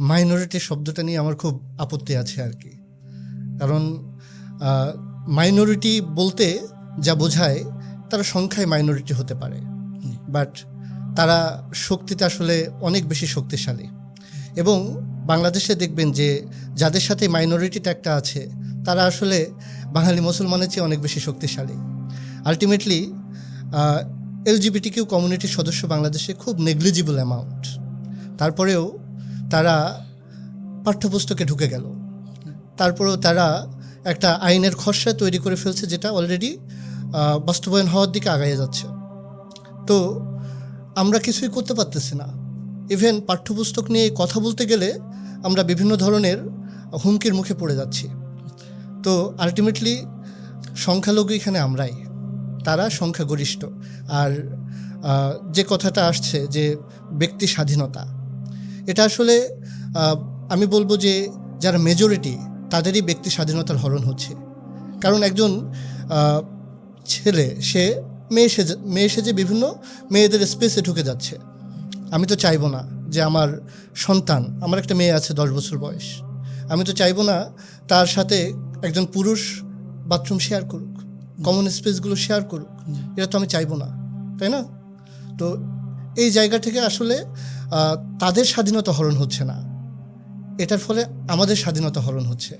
Minority শব্দটা নিয়ে আমার খুব আপত্তি আছে আর কি। কারণ মাইনরিটি বলতে যা বোঝায়, তারা সংখ্যায় মাইনরিটি হতে পারে। বাট তারা শক্তিতে আসলে অনেক বেশি শক্তিশালী। এবং বাংলাদেশে দেখবেন যে, যাদের সাথে মাইনরিটি একটা আছে, তারা আসলে বাঙালি মুসলমানের চেয়ে অনেক বেশি শক্তিশালী। আলটিমেটলি এলজিবিটি কিউ কমিউনিটির সদস্য বাংলাদেশে খুব নেগলিজিবল অ্যামাউন্ট তারপরেও তারা পাঠ্যপুস্তকে ঢুকে গেল। তারপরেও তারা একটা আইনের খসড়া তৈরি করে ফেলছে যেটা অলরেডি বাস্তবায়ন হওয়ার দিকে আগাইয়ে যাচ্ছে। তো আমরা কিছুই করতে পারতেছি না। ইভেন পাঠ্যপুস্তক নিয়ে কথা বলতে গেলে আমরা বিভিন্ন ধরনের হুমকির মুখে পড়ে যাচ্ছি। তো আলটিমেটলি সংখ্যালঘু এখানে আমরাই। তারা সংখ্যাগরিষ্ঠ। আর যে কথাটা আসছে যে ব্যক্তি স্বাধীনতা এটা আসলে আমি বলব যে যারা মেজরিটি তাদেরই ব্যক্তি স্বাধীনতার হরণ হচ্ছে। কারণ একজন ছেলে সে মেয়ে সেজে মেয়ে সেজে বিভিন্ন মেয়েদের স্পেসে ঢুকে যাচ্ছে। আমি তো চাইব না যে আমার সন্তান আমার একটা মেয়ে আছে দশ বছর বয়স। আমি তো চাইব না তার সাথে একজন পুরুষ বাথরুম শেয়ার করুক কমন স্পেসগুলো শেয়ার করুক। এটা তো আমি চাইব না তাই না? তো এই জায়গা থেকে আসলে তাদের স্বাধীনতা হরণ হচ্ছে না। এটার ফলে আমাদের স্বাধীনতা হরণ হচ্ছে।